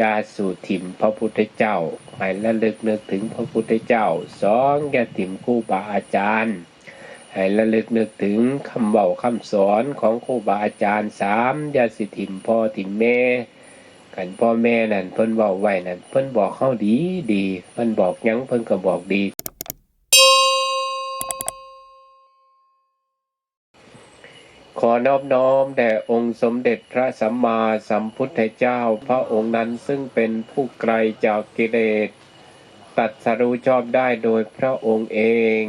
ยาสู่ถิ่มพระพุทธเจ้าให้ระลึกนึกถึงพระพุทธเจ้าสองย่าถิ่มครูบาอาจารย์ให้ระลึกนึกถึงคำเบาคำสอนของครูบาอาจารย์สามยาสิถิ่มพ่อถิ่มแม่กันพ่อแม่นั่นเพิ่นเว้าไว้นั่นเพิ่นบอกเข้าดีดีเพิ่นบอกยังเพิ่นก็บอกดี อนอบน้อมแด่องค์สมเด็จพระสัมมาสัมพุทธเจ้าพระองค์นั้นซึ่งเป็นผู้ไกลจากกิเลสตัดสรู้ชอบได้โดยพระองค์เอง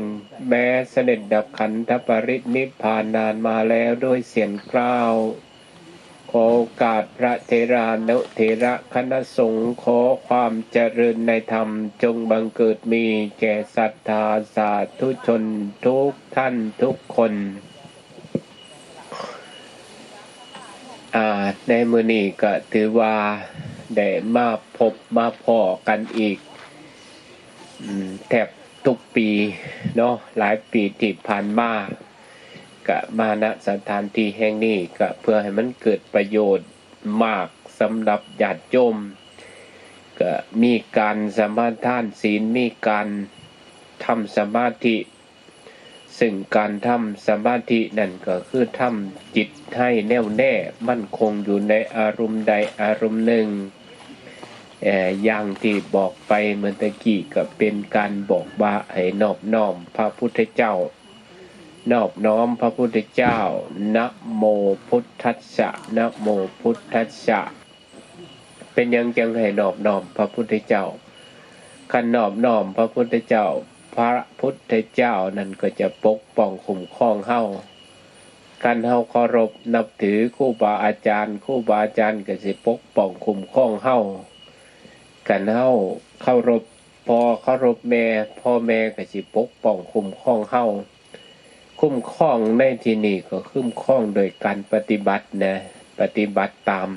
แม้เสด็จดับขันธปรินิพพานนานมาแล้วด้วยเสียงกล้าวขอโอกาสพระเทรานุเทระคณะสงฆ์ขอความเจริญในธรรมจงบังเกิดมีแก่ศรัทธาสาธุชนทุกท่านทุกคน อ่าในมือนี้ก็ถือว่าได้มาพบมาพอกันอีกแทบทุกปีเนาะหลายปีที่ผ่านมาก็มาณสถานที่แห่งนี้ก็เพื่อให้มันเกิดประโยชน์มากสำหรับญาติโยมก็มีการสมาทานศีลมีการทำสมาธิ ซึ่งการทำสมาธินั่นก็คือทำจิตให้แน่วแน่มั่นคงอยู่ในอารมณ์ใดอารมณ์หนึ่งอย่างที่บอกไปเมื่อตะกี้ก็เป็นการบอกว่าให้นอบน้อมพระพุทธเจ้า นอบน้อมพระพุทธเจ้า นะโมพุทธัสสะนะโมพุทธัสสะเป็นยังจังให้นอบน้อมพระพุทธเจ้าคันนอบน้อมพระพุทธเจ้า พระพุทธเจ้านั่นก็จะปกป้องคุ้มครองเฮาการเฮาเคารพนับถือครูบาอาจารย์ครูบาอาจารย์ก็สิปกป้องคุ้มครองเฮาการเฮาเคารพพอเคารพแม่พ่อแม่ก็สิปกป้องคุ้มครองเฮาคุ้มครองในที่นี้ก็คุ้มครองโดยการปฏิบัตินะ ปฏิบัติตาม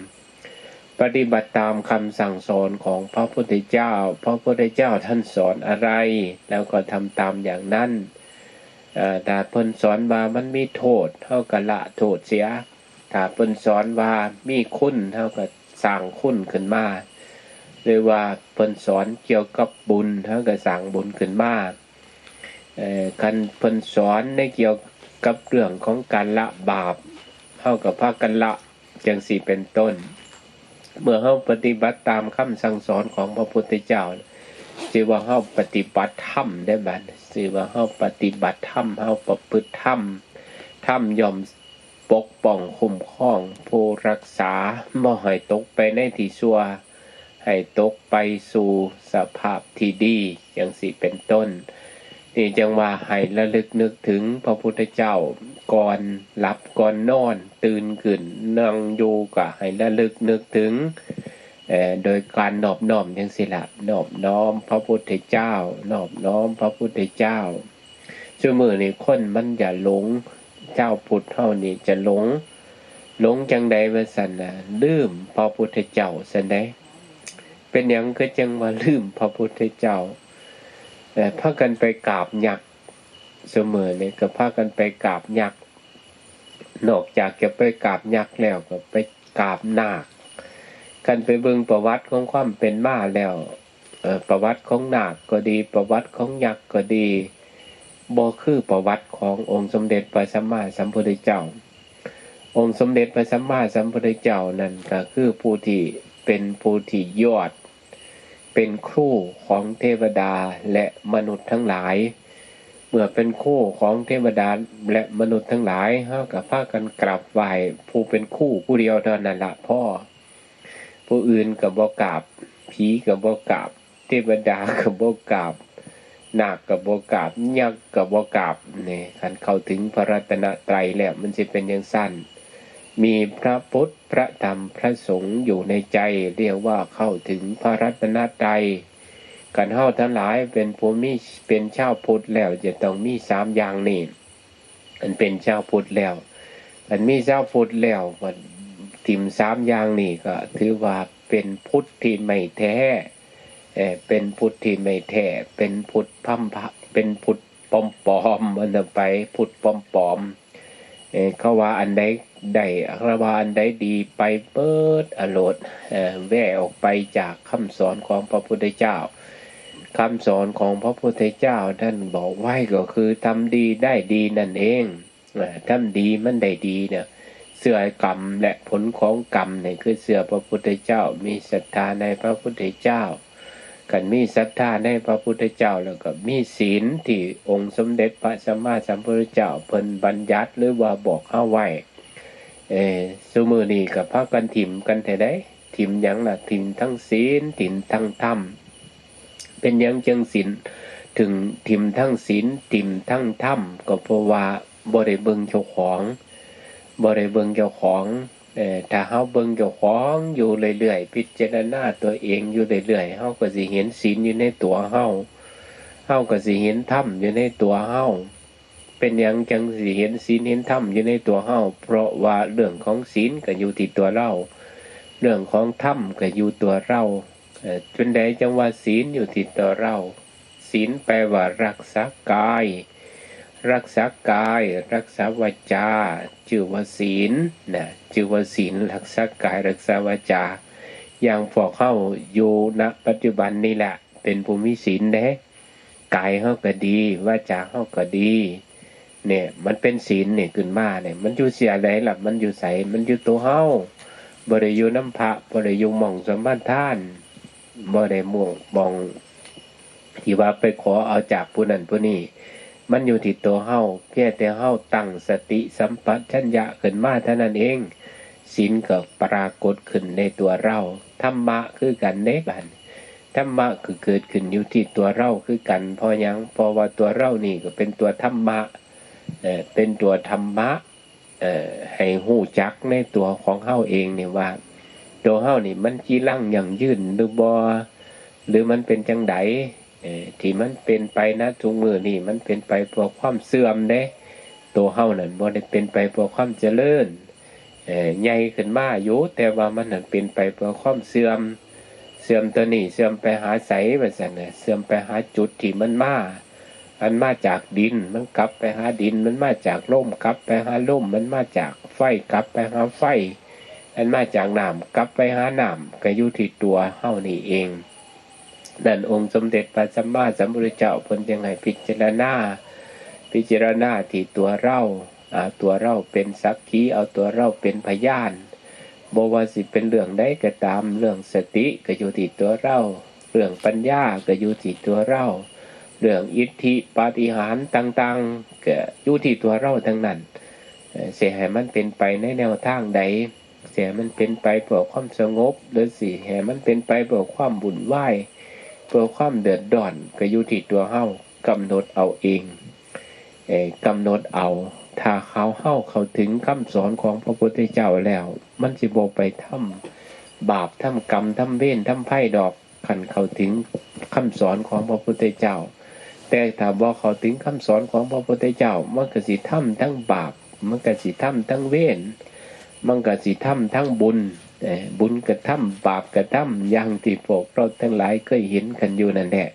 ปฏิบัติตามคำสั่งสอนของพระพุทธเจ้า พระพุทธเจ้าท่านสอนอะไร แล้วก็ทำตามอย่างนั้นแต่เพิ่นสอนว่ามันมีโทษเท่ากับละโทษเสียถ้าเพิ่นสอนว่ามีคุณเท่ากับสร้างคุณขึ้นมาหรือว่าเพิ่นสอนเกี่ยวกับบุญเท่ากับสร้างบุญขึ้นมาคันเพิ่นสอนในเกี่ยวกับเรื่องของการละบาปเท่ากับพากันละจังสี่เป็นต้น เมื่อเราปฏิบัติตามคำสั่งสอนของพระพุทธเจ้าชื่อว่าเราปฏิบัติธรรมได้บัดชื่อว่าเราปฏิบัติธรรมเราประพฤติธรรมธรรมยอมปกป้องคุ้มครองผู้รักษาบ่ให้ตกไปในที่ชั่ว ให้ตกไปสู่สภาพที่ดีอย่างสิเป็นต้นนี่จังว่าให้ระลึกนึกถึงพระพุทธเจ้า ก่อนหลับก่อนนอน ตื่นขึ้นนั่งอยู่ก็ให้ระลึกนึกถึงเอ่อโดยการนอบน้อมจังสิละนอบน้อมพระพุทธเจ้านอบน้อมพระพุทธเจ้าชั่วมือนี่คนมันอย่าหลงเจ้าพุทธเท่านี้จะหลง หลงจังใดว่าสันนะลืมพระพุทธเจ้าสันใดเป็นหยังก็จังว่าลืมพระพุทธเจ้าแต่พากันไปกราบยักษ์เสมอเนี่ยก็พากันไปกราบยักษ์ นอกจากจะไปกราบยักษ์แล้วก็ไปกราบนาคกันไปเบิ่งประวัติของความเป็นมาแล้วประวัติของนาคก็ดี ประวัติของยักษ์ก็ดีบ่คือประวัติขององค์สมเด็จพระสัมมาสัมพุทธเจ้า องค์สมเด็จพระสัมมาสัมพุทธเจ้านั่นก็คือผู้ที่เป็นผู้ที่ยอด เป็นครูของเทวดาและมนุษย์ทั้งหลาย เมื่อเป็นครูของเทวดาและมนุษย์ทั้งหลายเฮากับพากันกราบไหว้ผู้เป็นคู่ผู้เดียวเท่านั้นละพ่อ ผู้อื่นกับบ่กราบผีกับบ่กราบ เทวดากับบ่กราบนาคกับบ่กราบยักษ์กับบ่กราบนี่คันเข้าถึงพระรัตนตรัยแล้วมันจะเป็นอย่างสั้น มีพระพุทธพระธรรมพระสงฆ์อยู่ในใจ เรียกว่าเข้าถึงพระรัตนตรัย กันเฮาทั้งหลายเป็นผู้มีเป็นชาวพุทธแล้วจะต้องมีสามอย่างนี่อันเป็นชาวพุทธแล้วอันมีชาวพุทธแล้วมันทิมสามอย่างนี่ก็ ถือว่าเป็นพุทธที่ไม่แท้เป็นพุทธที่ไม่แท้เป็นพุทธพัมพะเป็นพุทธปอมปอมมันไปพุทธปอมปอมเขาว่าอันใดได้เขาว่าอันใดดีไปเปิดอโลดแว่ออกไปจากคำสอนของพระพุทธเจ้า คำสอนของพระพุทธเจ้าท่านบอกไว้ก็คือทำดีได้ดีนั่นเองทำดีมันได้ดีเนี่ย เสื่อกรรมและผลของกรรมเนี่ยคือเสื่อพระพุทธเจ้า มีศรัทธาในพระพุทธเจ้ากันมีศรัทธาในพระพุทธเจ้าแล้วก็มีศีลที่องค์สมเด็จพระสัมมาสัมพุทธเจ้าเพิ่นบัญญัติหรือว่าบอกเอาไว้เออสมือนี้กับพระกันถิ่มกันแต่ได้ถิ่มยังล่ะถิ่มทั้งศีลถิ่มทั้งธรรม เป็นยังจังศีลถึงถิ่มทั้งศีลถิ่มทั้งธรรมก็เพราะว่าบ่ได้เบิงเจ้าของบ่ได้เบิงเจ้าของเอ่อถ้าเฮาเบิ่งเจ้าของอยู่เรื่อยๆพิจารณาตัวเองอยู่เรื่อยๆเฮาก็สิเห็นศีลอยู่ในตัวเฮาเฮาก็สิเห็นธรรมอยู่ในตัวเฮาเป็นหยังจังสิเห็นศีลเห็นธรรมอยู่ในตัวเฮาเพราะว่าเรื่องของศีลก็อยู่ที่ตัวเรา เรื่องของธรรมก็อยู่ตัวเรา จุนใดจังว่าศีลอยู่ที่ตัวเรา ศีลแปลว่ารักษากาย รักษากาย รักษาวาจาชื่อว่าศีลนะชื่อว่าศีลรักษากายรักษาวาจา อย่างพวกเข้าอยู่ณปัจจุบันนี่แหละ เป็นภูมิศีลเด้กายเฮาก็ดีวาจาเฮาก็ดีเนี่ยมันเป็นศีลเนี่ยขึ้นมาเนี่ยมันอยู่เสียไหนล่ะมันอยู่ใสมันอยู่ตัวเฮาบ่ได้อยู่น้ำพระบ่ได้อยู่หม่องสมบัติท่าน บ่ได้ม่วงมองที่ว่าไปขอเอาจากผู้นั้นผู้นี้มันอยู่ที่ตัวเฮาเพียงแต่เฮาตั้งสติสัมปชัญญะขึ้นมาเท่านั้นเองศีลก็ปรากฏขึ้นในตัวเราธรรมะคือกันเด้บัดธรรมะคือเกิดขึ้นอยู่ที่ตัวเราคือกันพราะหยังพราะว่าตัวเรานี่ก็เป็นตัวธรรมะเออเป็นตัวธรรมะเออให้หู้จักในตัวของเฮาเองเนี่ยว่า ตัวเฮานี่ มันจีรั่งอย่างยืนหรือบ่หรือมันเป็นจังไดที่มันเป็นไปนะทุกมือนี่ มันเป็นไปเพราะความเสื่อมเด้ตัวเฮานั่นบ่ได้เป็นไปเพราะความเจริญใหญ่ขึ้นมาอยู่แต่ว่ามันนั่นเป็นไปเพราะความเสื่อม เสื่อมตัวนี้เสื่อมไปหาไสว่าซั่นน่ะเสื่อมไปหาจุดที่มันมาอันมาจากดินมันกลับไปหาดินมันมาจากลมกลับไปหาลมมันมาจากไฟกลับไปหาไฟ อันมาจากน้ำกลับไปหาน้ำก็อยู่ที่ตัวเฮานี่เอง นั่นองค์สมเด็จพระสัมมาสัมพุทธเจ้าเพิ่นยังให้พิจารณา พิจารณาที่ตัวเราอ่าตัวเราเป็นสักขีเอาตัวเราเป็นพยานบว่าสิเป็นเรื่องใดก็ตามเรื่องสติก็อยู่ที่ตัวเรา เรื่องปัญญาก็อยู่ที่ตัวเรา เรื่องอิทธิปาฏิหาริย์ต่างๆก็อยู่ที่ตัวเราทั้งนั้นเอ่อเสียให้มันเป็นไปในแนวทางใด เสียมันเป็นไปเพื่อความสงบหรือสิให้มันเป็นไปเพื่อความบุญไหวเพื่อความเดือดร้อนก็อยู่ที่ตัวเฮากำหนดเอาเองเออกำหนดเอา ถ้าเขาเฮาเขาถึงคำสอนของพระพุทธเจ้าแล้ว มันสิบไปทำบาปทำกรรมทำเวรทำไพ่ดอกขันเขาถึงคำสอนของพระพุทธเจ้า แต่ถ้าบอกเขาถึงคำสอนของพระพุทธเจ้ามันก็สิทำทั้งบาปมันก็สิทำทั้งเวร มันก็สิทำทั้งบุญบุญกระทำบาปกระทำอย่างที่พวกเราทั้งหลายเคยเห็นกันอยู่นั่นแหละ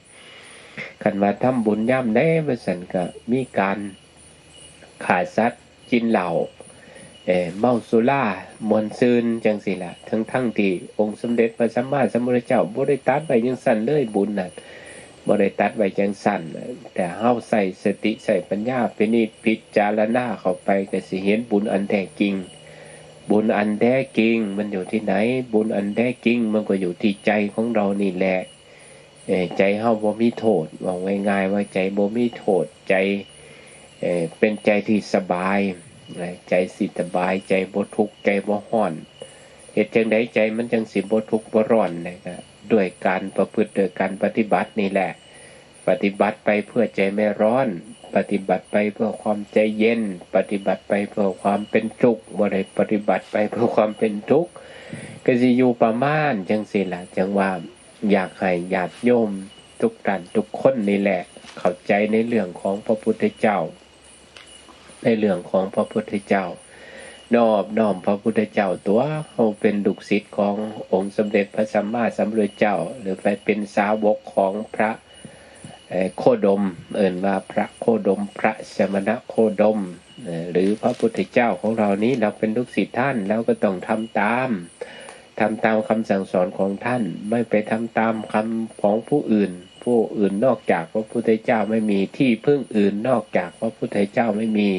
คันว่าทำบุญย่ำได้ประสันก็มีการขาดสัตว์กินเหล้าเอ่อเมาสุรามวนซืนจังสิละทั้งทั้งที่องค์สมเด็จพระสัมมาสัมพุทธเจ้าบริตัดไว้ยังสั่นเลยบุญน่ะบริตัดไว้จังสั่นแต่เฮาใส่สติใส่ปัญญาเป็นนิพิจารณาเข้าไปก็สิเห็นบุญอันแท้จริง บุญอันแท้จริงมันอยู่ที่ไหน บุญอันแท้จริงมันก็อยู่ที่ใจของเรานี่แหละใจเฮาบ่มีโทษว่าง่ายๆว่าใจบ่มีโทษใจเป็นใจที่สบาย ใจสิสบายใจบ่ทุกข์ใจบ่ร้อนเหตุจังใดใจมันจังสิบ่ทุกข์บ่ร้อนนะครับด้วยการประพฤติด้วยการปฏิบัตินี่แหละ ปฏิบัติไปเพื่อใจไม่ร้อน ปฏิบัติไปเพื่อความใจเย็น ปฏิบัติไปเพื่อความเป็นทุกข์บ่ได้ปฏิบัติไปเพื่อความเป็นทุกข์ก็สิอยู่ประมาณจังสิละจังว่าอยากให้ญาติโยมทุกท่านทุกคนนี่แหละ เข้าใจในเรื่องของพระพุทธเจ้า ในเรื่องของพระพุทธเจ้านอบน้อมพระพุทธเจ้าตัวเขาเป็นดุกศิษย์ขององค์สมเด็จพระสัมมาสัมพุทธเจ้า หรือไปเป็นสาวกของพระ โคดม เอิ่นว่าพระโคดม พระสมณะโคดม หรือพระพุทธเจ้าของเรานี้เราเป็นลูกศิษย์ท่านแล้วก็ต้องทำตามทำตามคำสั่งสอนของท่าน ไม่ไปทำตามคำของผู้อื่น ผู้อื่นนอกจากพระพุทธเจ้าไม่มีที่พึ่งอื่นนอกจากพระพุทธเจ้าไม่มี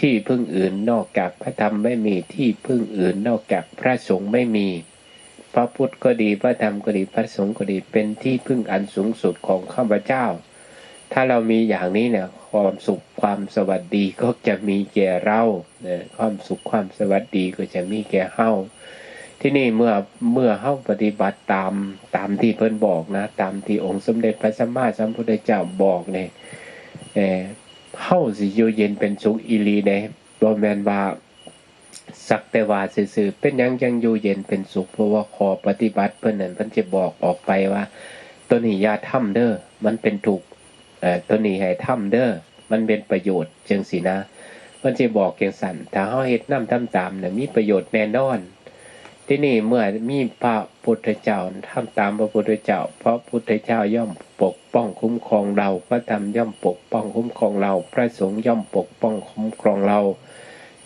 ที่พึ่งอื่นนอกจากพระธรรมไม่มีที่พึ่งอื่นนอกจากพระสงฆ์ไม่มี พระพุทธก็ดี พระธรรมก็ดี พระสงฆ์ก็ดี เป็นที่พึ่งอันสูงสุดของข้าพเจ้า ถ้าเรามีอย่างนี้เนี่ยความสุขความสวัสดีก็จะมีแก่เราเนี่ยความสุขความสวัสดีก็จะมีแก่เฮาที่นี่เมื่อเมื่อเฮาปฏิบัติตามตามที่เพิ่นบอกนะ ตามที่องค์สมเด็จพระสัมมาสัมพุทธเจ้าบอกเนี่ยเฮาสิอยู่เย็นเป็นสุขอีหลีเด้บ่แม่นว่า สักแต่ว่าซื่อๆเป็นยังยังอยู่เย็นเป็นสุขเพราะว่าขอปฏิบัติเพิ่นนั่นเพิ่นจะบอกออกไปว่า ตัวนี้ย่าทำเด้อมันเป็นถูกเอ่อตัวนี้ให้ทำเด้อมันเป็นประโยชน์จังสินะเพิ่นจะบอกจังสันถ้าเฮาเฮ็ดน้ำทำตามน่ะมีประโยชน์แน่นอน ที่นี่เมื่อมีพระพุทธเจ้าทำตามพระพุทธเจ้า เพราะพุทธเจ้าย่อมปกป้องคุ้มครองเราพระธรรมย่อมปกป้องคุ้มครองเรา พระสงฆ์ย่อมปกป้องคุ้มครองเรา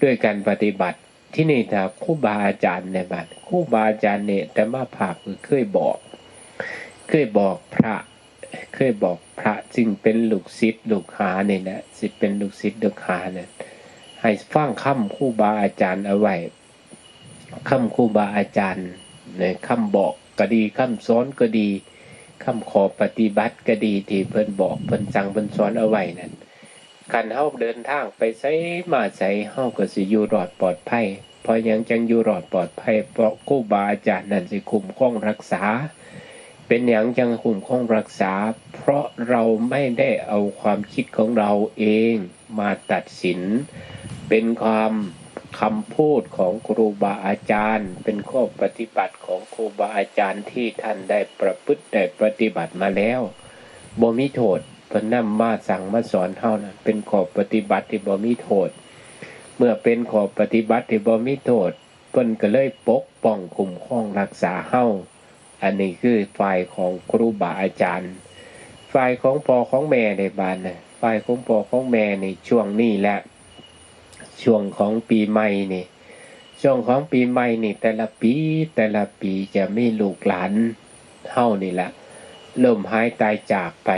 ด้วยการปฏิบัติ ที่นี่ถ้าครูบาอาจารย์ในบัดครูบาอาจารย์เนี่ยแต่มาภาคเคยบอก เคยบอกพระ เคยบอกพระจึงเป็นลูกศิษย์ลูกหาเนี่ยนะสิเป็นลูกศิษย์ลูกหาเนี่ยให้ฟังคำครูบาอาจารย์เอาไว้คำครูบาอาจารย์เนี่ยคำบอกก็ดีคำสอนก็ดีคำขอปฏิบัติก็ดีที่เพิ่นบอกเพิ่นสั่งเพิ่นสอนเอาไว้นั่น การเฮาเดินทางไปไสมาไสเฮาก็สิอยู่รอดปลอดภัยเพราะยังจังอยู่รอดปลอดภัยเพราะครูบาอาจารย์นั่นสิคุ้มครองรักษา เป็นอย่างจังคุ้มครองรักษา เพราะเราไม่ได้เอาความคิดของเราเองมาตัดสิน เป็นความคำพูดของครูบาอาจารย์ เป็นข้อปฏิบัติของครูบาอาจารย์ที่ท่านได้ประพฤติได้ปฏิบัติมาแล้วบ่มีโทษ เพิ่นนำมาสั่งมาสอนเฮานะเป็นข้อปฏิบัติที่บ่มีโทษ เมื่อเป็นข้อปฏิบัติที่บ่มีโทษเพิ่นก็เลยปกป้องคุ้มครองรักษาเฮาอันนี้คือฝ่ายของครูบาอาจารย์ ฝ่ายของพ่อของแม่ในบ้านนะฝ่ายของพ่อของแม่ในช่วงนี้แหละช่วงของปีใหม่นี่ช่วงของปีใหม่นี่แต่ละปีแต่ละปีจะมีลูกหลานเท่านี่แหละ เริ่มหายตายจากไป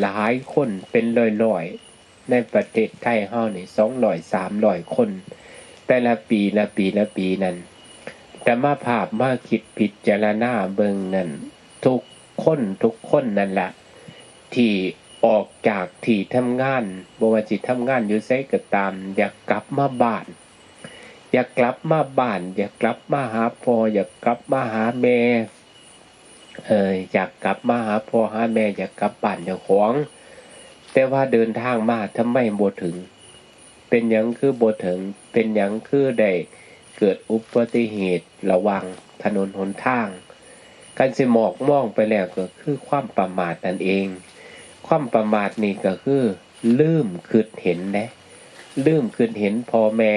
หลายคนเป็นร้อยๆ ในประเทศไทยเฮานี่สองร้อยสามร้อยคน แต่ละปีละปีละปีนั้นแต่มาภาพมาคิดพิจารณาเบิงนั่นทุกคนทุกคนนั่นแหละที่ออกจากที่ทำงานบว่าจิตทำงานอยู่ไสก็ตาม อยากกลับมาบ้าน อยากกลับมาบ้าน อยากกลับมาหาพ่ออยากกลับมาหาแม่ เอออยากกลับมาหาพ่อหาแม่อยากกลับบ้านเจ้าของ แต่ว่าเดินทางมาทำไมบ่ถึง เป็นหยังคือบ่ถึง เป็นหยังคือได้เกิดอุบัติเหตุระวังถนนหนทาง การสิหมอกมองไปแล้วก็คือความประมาทนั่นเอง ความประมาทนี่ก็คือลืมคืดเห็นนะลืมคืดเห็นพ่อแม่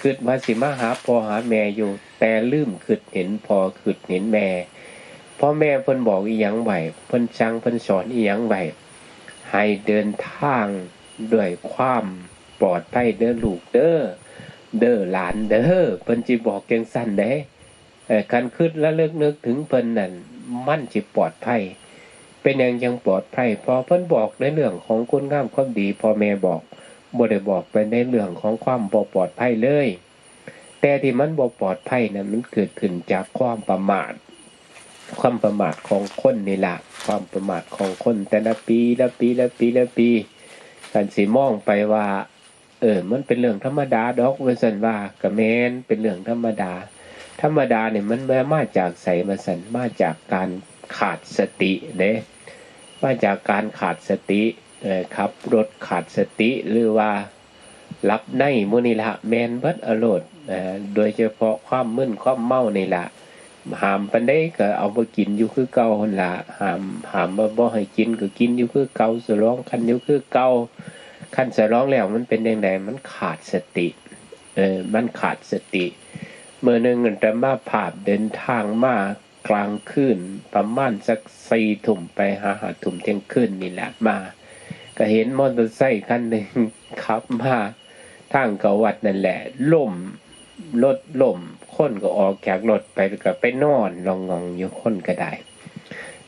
คืดว่าสิมาหาพ่อหาแม่อยู่ แต่ลืมคืดเห็นพ่อคืดเห็นแม่ พ่อแม่เพิ่นบอกอีหยังไหวเพิ่นสั่งเพิ่นสอนอีหยังไหวให้เดินทางด้วยความปลอดภัยเด้อลูกเด้อเด้อหลานเด้อเพิ่นจิบอกจังสั่นเด้เอ่อคันคิดและเลิกนึกถึงเพิ่นนั่นมั่นสิปลอดภัยเป็นอย่างยังปลอดภัยพอเพิ่นบอกในเรื่องของคุณงามความดีพ่อแม่บอกบ่ได้บอกไปในเรื่องของความบ่ปลอดภัยเลย แต่ที่มันบ่ปลอดภัยนั้นมันเกิดขึ้นจากความประมาท ความประมาทของคนนี่แหละความประมาทของคนแต่ละปีละปีละปีละปีกันสิมองไปว่า เออ มันเป็นเรื่องธรรมดาดอกเวสันว่ากระแมนเป็นเรื่องธรรมดา ธรรมดาเนี่ยมันมาจากใสมาสันมาจากการขาดสติเด้มาจากการขาดสติเออขับรถขาดสติหรือว่ารับในมุนีละแมนเบิดอรดเอ่อโดยเฉพาะความมึนความเมานี่ละ หามปันได้ก็เอาไปกินอยู่คือเก่าหั่นละหามหามบ่บ่ให้กินก็กินอยู่คือเก่าสร้องคันอยู่คือเก่าขั้นสร้องแล้วมันเป็นยังไงมันขาดสติเออมันขาดสติเมื่อหนึ่งแต่มาผาเดินทางมากลางคืนประมาณสักสี่ถุ่มไปหาหาถุ่มเที่ยงคืนนี่แหละมา ก็เห็นมอเตอร์ไซค์คันหนึ่งขับมาทางเขาวัดนั่นแหละล่มรถล่ม คนก็ออกจากรถไปก็ไปนอนลองงองอยู่คนก็ได้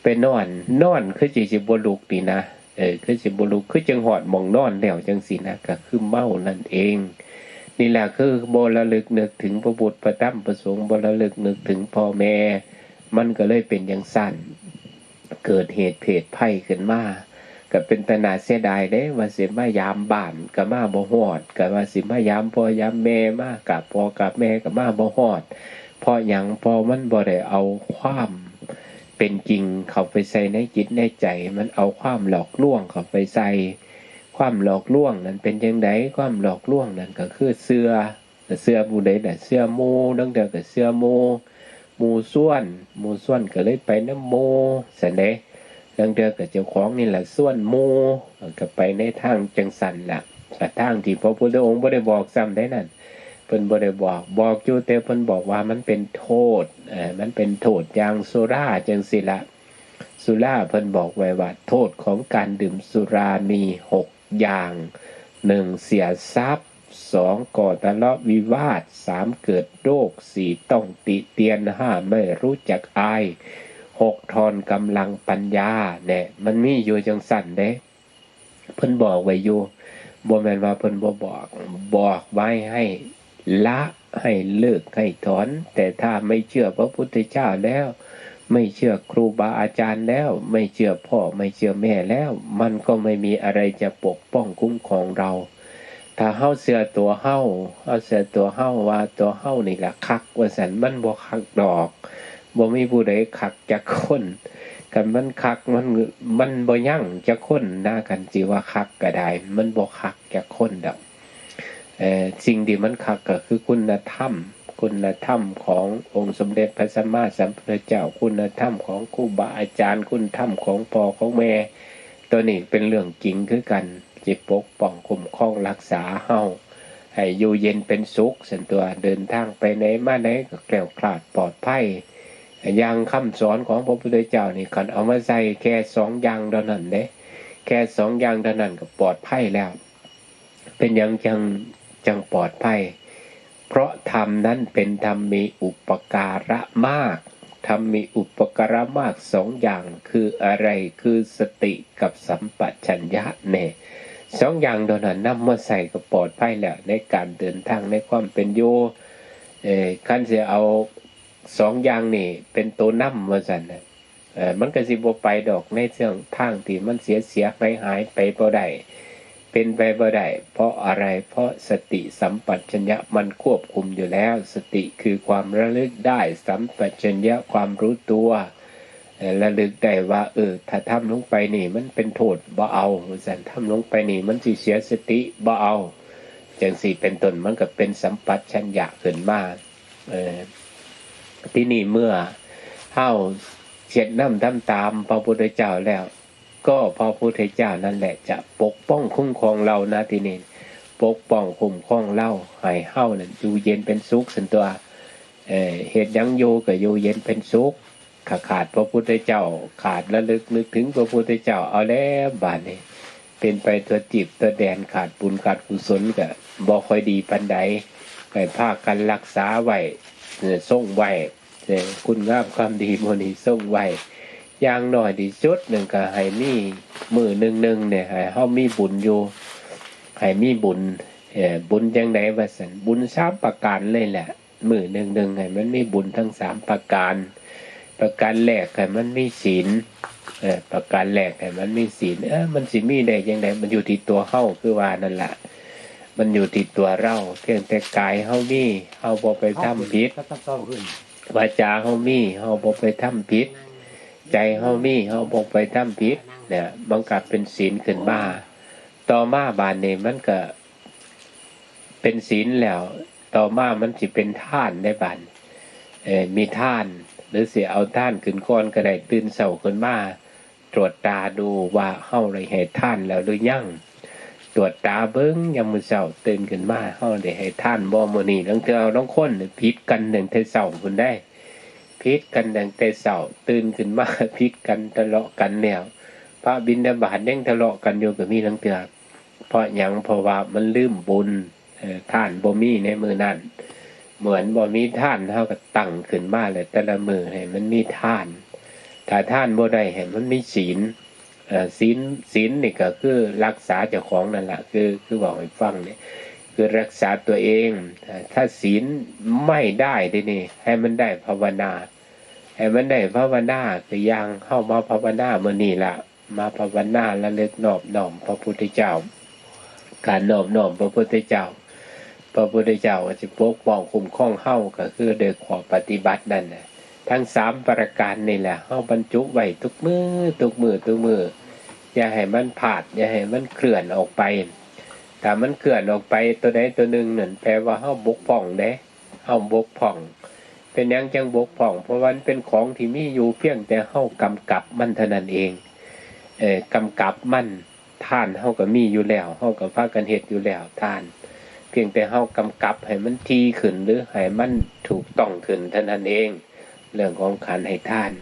ไปนอน นอนคือจิสิบลุกดีนะเออคือสิบลุกคือจังหอดมองนอนแล้วจังสินะก็คือเมานั่นเอง นี่แหละคือโบระลึกนึกถึงพระบุตรพระตั้มประสงค์โบระลึกนึกถึงพ่อแม่ มันก็เลยเป็นอย่างสั้นเกิดเหตุเพศภัยขึ้นมา ก็เป็นตนาเสียดายเด้ว่าสิมายามบ้านก็มาบ่ฮอดก็ว่าสิมายามพ่อยามแม่มากับพ่อกับแม่ก็มาบ่ฮอดพราะหยังพอมันบ่ได้เอาความเป็นจริงเข้าไปใส่ในจิตในใจ มันเอาความหลอกลวงเข้าไปใส่ ความหลอกลวงนั้นเป็นยังไงความหลอกลวงนั้นก็คือเสือเสือบูใดน่เสือหมูดังเดียวกับเสือหมูมูส่วนมูส่วนก็เลยไปน้ำหมูเสนเด ดังเดียวกับเจ้าของนี่แหละส่วนมูก็ไปในทางจังสันละแต่ทางที่พระพุทธองค์บ่ได้บอกซ้ำได้นั่นเพิ่นบ่ได้บอกบอกอยู่แต่เพิ่นบอกว่ามันเป็นโทษเออมันเป็นโทษอย่างสุราจังสิละสุราเพิ่นบอกไว้ว่าโทษของการดื่มสุรามีหกอย่างหนึ่งเสียทรัพย์สองก่อทะเลาะวิวาทสามเกิดโรคสี่ต้องติเตียนห้าไม่รู้จักอาย หกทอนกำลังปัญญาเนี่ยมันมีอยู่จังสั่นเด้เพิ่นบอกไว้อยู่บ่แม่นว่าเพิ่นบ่บอกบอกไว้ให้ละให้เลิกให้ถอน แต่ถ้าไม่เชื่อพระพุทธเจ้าแล้ว ไม่เชื่อครูบาอาจารย์แล้ว ไม่เชื่อพ่อไม่เชื่อแม่แล้ว มันก็ไม่มีอะไรจะปกป้องคุ้มครองเรา ถ้าเฮาเชื่อตัวเฮาเฮาเชื่อตัวเฮาว่าตัวเฮานี่ละคักว่าสันมันบ่คักดอก บ่มีผู้ใดคักจักคนกันมันคักมันมันบ่ยั่งจักคนหนะกันสิว่าคักก็ได้ มันบ่คักจักคนดอกเออสิ่งที่มันคักก็คือคุณธรรม คุณธรรมขององค์สมเด็จพระสัมมาสัมพุทธเจ้า คุณธรรมของครูบาอาจารย์ คุณธรรมของพ่อของแม่ ตัวนี้เป็นเรื่องจริงคือกันจิปกป้องคุ้มครองรักษาเฮาให้อยู่เย็นเป็นสุขส่วนตัวเดินทางไปไหนมาไหนก็แกล้วคลาดปลอดภัย อย่างคำสอนของพระพุทธเจ้านี่คันเอามาใส่แค่สองอย่างเท่านั้นเด้แค่สองอย่างเท่านั้นก็ปลอดภัยแล้ว เป็นอย่างจังจังปลอดภัย เพราะธรรมนั้นเป็นธรรมมีอุปการะมากธรรมมีอุปการะมากสองอย่างคืออะไรคือสติกับสัมปชัญญะเนี่ยสองอย่างเท่านั้นนำมาใส่ก็ปลอดภัยแล้วในการเดินทางในความเป็นอยู่เอ่อคันเสียเอา สองอย่างนี่ เป็นตัวนำมาสั่นนะเออมันก็สิบไปดอกในเรื่องทางที่มันเสียเสียไปหายไปบ่ได้เป็นไปบ่ได้เพราะอะไรเพราะสติสัมปชัญญะมันควบคุมอยู่แล้ว สติคือความระลึกได้สัมปชัญญะความรู้ตัวระลึกได้ว่า เออ ถ้าทำลงไปนี่มันเป็นโทษบ่เอาสันทำลงไปนี่มันสิเสียสติบ่เอาจังสี่เป็นต้นมันก็เป็นสัมปชัญญะขึ้นมาเออ ที่นี่เมื่อเฮาเช็ดน้ำทำตามพระพุทธเจ้าแล้ว ก็พระพุทธเจ้านั่นแหละจะปกป้องคุ้มครองเรานะที่นี่ปกป้องคุ้มครองเราให้เฮานั่นอยู่เย็นเป็นสุขสันตัวเเหตุยังอยู่ก็อยู่เย็นเป็นสุขขาขาดพระพุทธเจ้า ขาดระลึกนึกถึงพระพุทธเจ้าเอาแล้วบาดนี้เป็นไปตัวจีบตัวแดนขาดบุญขาดกุศลก็บ่ค่อยดีปันใดไปภาคกันรักษาไว้ ส่งไว้เนี่ยคุณงามความดีโมนีส่งไว้อย่างน้อยที่สุดหนึ่งก็ให้มีมือหนึ่งหนึ่งเนี่ยให้เฮามีบุญอยู่ให้มีบุญเอ่อบุญจังไดว่าสันบุญสามประการเลยแหละมือหนึ่งหนึ่งให้มันมีบุญทั้งสามประการ ประการแรกให้มันมีศีลประการแรกให้มันมีศีลเออมันสิมีได้ยังไงมันอยู่ที่ตัวเฮาคือว่านั่นแหละ มันอยู่ที่ตัวเราเพียงแต่กายเฮามีเฮาบ่ไปทำผิดวาจาเฮามีเฮาบ่ไปทำผิด ใจเฮามีเฮาบ่ไปทำผิดเนี่ยบังกับเป็นศีลขึ้นมาต่อมาบานนี้มันก็ เป็นศีลแล้ว ต่อมามันสิเป็นท่านได้บานเอมีท่าน หรือเสียเอาท่านขึ้นก่อนก็ได้ตื่นเช้าขึ้นมาตรวจตาดูว่าเฮาได้ให้ท่านแล้วหรือยัง ตรวจตาเบิ้งยามมื้อเช้าตื่นขึ้นมาเฮาได้ให้ท่านบ่มื้อนี้ลังเทื่อเอาน้องคนผิดกันตั้งแต่เช้าพุ่นได้ผิดกันตั้งแต่เช้าตื่นขึ้นมาผิดกันทะเลาะกันแนวพระบิณฑบาตยังทะเลาะกันอยู่ก็มีลังเทื่อเพราะหยังเพราะว่ามันลืมบุญท่านบ่มีในมือนั้นเหมือนบ่มีท่านเท่ากับตั้งขึ้นมาเลยแต่ละมือให้มันมีท่าน ถ้าท่านบ่ได้ให้มันมีศีล ศีลศีลนี่ก็คือรักษาเจ้าของนั่นแหละคือคือบอกให้ฟังเนี่ยคือรักษาตัวเอง ถ้าศีลไม่ได้ดินี่ ให้มันได้ภาวนา ให้มันได้ภาวนาคือยังเข้ามาภาวนาเมื่อนี่ละมาภาวนาและเลิกนอบน้อมพระพุทธเจ้า การนอบน้อมพระพุทธเจ้า พระพุทธเจ้าจะปกป้องคุ้มครองเฮาก็คือโดยขอปฏิบัตินั่นนะ ทั้งสามประการนี่แหละเฮาบรรจุไว้ทุกมือทุกมือทุกมืออย่าให้มันผาด อย่าให้มันเคลื่อนออกไปถ้ามันเคลื่อนออกไปตัวใดตัวหนึ่งนั่นแปลว่าเฮาบกพ่องเด้เฮาบกพ่อง เป็นยังจังบกพ่อง เพราะมันเป็นของที่มีอยู่เพียงแต่เฮากำกับมันเท่านั้นเองเอ่อกำกับมันท่านเฮาก็มีอยู่แล้วเฮาก็พากันเฮ็ดอยู่แล้วท่าน เพียงแต่เฮากำกับให้มันทีขึ้นหรือให้มันถูกต้องขึ้นเท่านั้นเอง เรื่องของขันให้ท่าน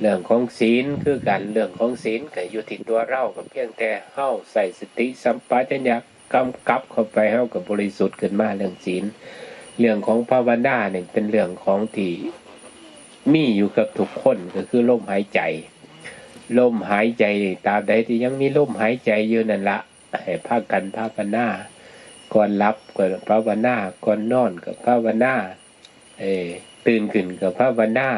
เรื่องของศีลคือการเรื่องของศีลก็อยู่ที่ตัวเราก็เพียงแต่เฮาใส่สติสัมปชัญญะกำกับเข้าไปเฮาก็บบริสุทธิ์ขึ้นมาเรื่องศีลเรื่องของภาวนาเนี่ยเป็นเรื่องของที่มีอยู่กับทุกคนก็คือลมหายใจลมหายใจตาบใดที่ยังมีลมหายใจอยู่นั่นละให้พากันภาวนาก่อนรับก็ภาวนาก่อนนอนก็ภาวนาเออ ตื่นขึ้นก็ภาวนา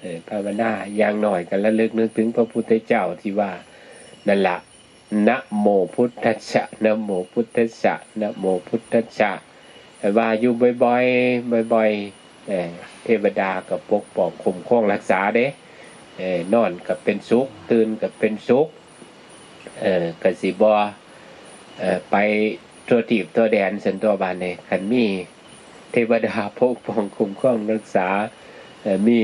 เออภาวนาอย่างหน่อยก็ระลึกนึกถึงพระพุทธเจ้าที่ว่านั่นละนะโมพุทธสสะนะโมพุทธสสะนะโมพุทธัสสะว่าอยู่บ่อยๆบ่อยๆเออเทวดากับปกปองคุ้มครองรักษาเด้เออนอนกับเป็นสุขตื่นกับเป็นสุขเออกสิบอเออไปตัวทีบตัวแดนสันตัวบานเนี่ยขันมี เทวดาปกป้องคุ้มครองรักษา มี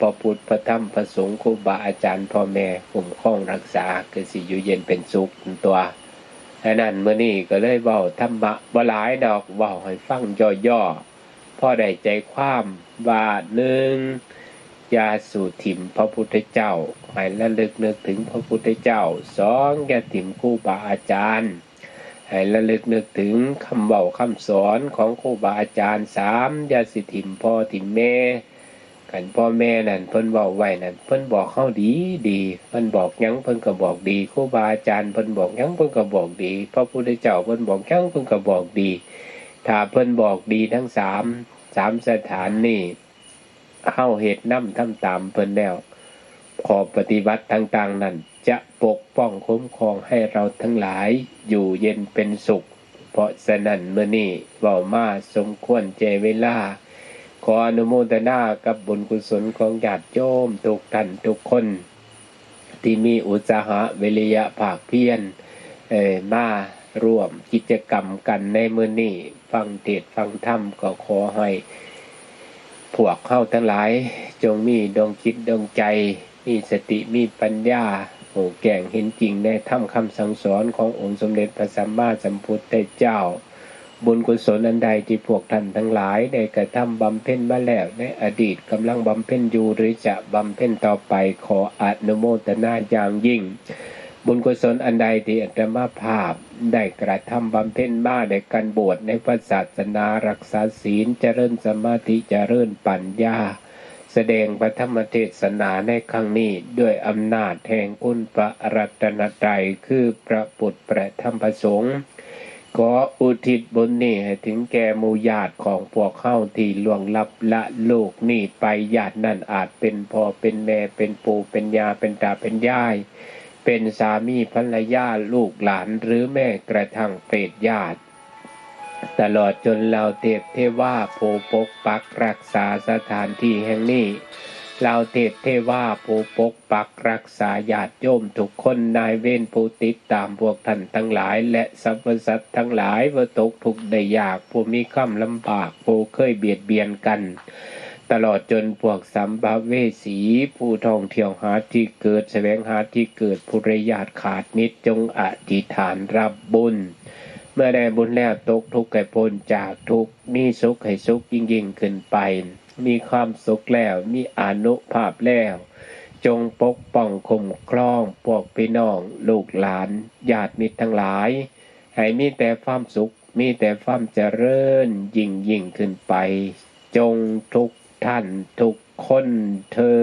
พระพุทธพระธรรมพระสงฆ์ครูบาอาจารย์พ่อแม่คุ้มครองรักษากสิอยู่เย็นเป็นสุขตัวอันนั้นเมื่อนี้ก็เลยเว้าธรรมะบ่หลายดอกเว้าให้ฟังย่อๆพ่อได้ใจความว่าหนึ่งยาสู่ถิ่มพระพุทธเจ้าให้ระลึกนึกถึงพระพุทธเจ้าสองยาถิ่มครูบาอาจารย์ ให้ระลึกนึกถึงคำเบาคำสอนของครูบาอาจารย์สามยาสิถิมพ่อถิมแม่กันพ่อแม่นั่นเพิ่นบอกไว้นั่นเพิ่นบอกเข้าดีดีเพิ่นบอกยังเพิ่นก็บอกดีครูบาอาจารย์เพิ่นบอกยังเพิ่นก็บอกดีพระพุทธเจ้าเพิ่นบอกยังเพิ่นก็บอกดี ถ้าเพิ่นบอกดีทั้งสามสามสถานนี่เข้าเหตุน้ำทำตามเพิ่นแล้ว ขอปฏิบัติต่างๆนั้น จะปกป้องคุ้มครองให้เราทั้งหลายอยู่เย็นเป็นสุข เพราะฉะนั้นเมื่อนี้เบามาสมควรเจเวลา ขออนุโมทนากับบุญกุศลของญาติโยมทุกท่านทุกคน ที่มีอุตสาหะเวริยะภาคเพียรเอ่อมาร่วมกิจกรรมกันในมือนี้ฟังเทศฟังธรรมก็ขอให้พวกเข้าทั้งหลาย จงมีดวงคิดดวงใจ มีสติมีปัญญาโอ้แก่งเห็นจริงในถ้ำคำสั่งสอนขององค์สมเด็จพระสัมมาสัมพุทธเจ้า บุญกุศลอันใดที่พวกท่านทั้งหลาย ได้กระทำบำเพ็ญมาแล้วในอดีตกำลังบำเพ็ญอยู่หรือจะบำเพ็ญต่อไปขออนุโมทนาอย่างยิ่ง บุญกุศลอันใดที่อัตมาภาพ ได้กระทำบำเพ็ญมาในการบวชในพระศาสนารักษาศีลเจริญสมาธิเจริญปัญญา แสดงพระธรรมเทศนาในครั้งนี้ด้วยอำนาจแห่งคุณพระรัตนตรัยคือพระปุตรประธรรมประสงค์ขออุทิศบุญนี้ให้ถึงแก่มูญาติของพวกเข้าที่ล่วงลับละโลกนี้ไปญาตินั่นอาจเป็นพ่อเป็นแม่เป็นปู่เป็นยาเป็นตาเป็นยาย เป็นสามีภรรยาลูกหลานหรือแม่กระทั่งเปรตญาติ ตลอดจนเราเทพเทว่าโพปกปักรักษาสถานที่แห่งนี้เราเทพเทว่าโพปกปักรักษาญาติโยมทุกคนนายเว้นผู้ติดตามพวกท่านทั้งหลาย และสรรพสัตว์ทั้งหลายว่าตกทุกข์ได้ยากผู้มีข้ามลำบากผู้เคยเบียดเบียนกัน ตลอดจนพวกสัมภเวสีผู้ท่องเที่ยวหาที่เกิดแสวงหาที่เกิดผู้ระยาดขาดมิตรจงอธิษฐานรับบุญ เมื่อได้บุญแล้วตกทุกข์ให้พ้นจากทุกข์มีสุขให้สุขยิ่งยิ่งขึ้นไป มีความสุขแล้วมีอนุภาพแล้ว จงปกป้องคุ้มครองพวกพี่น้อง ลูกหลานญาติมิตรทั้งหลาย ให้มีแต่ความสุข มีแต่ความเจริญยิ่งยิ่งขึ้นไป จงทุกท่านทุกคนเทิ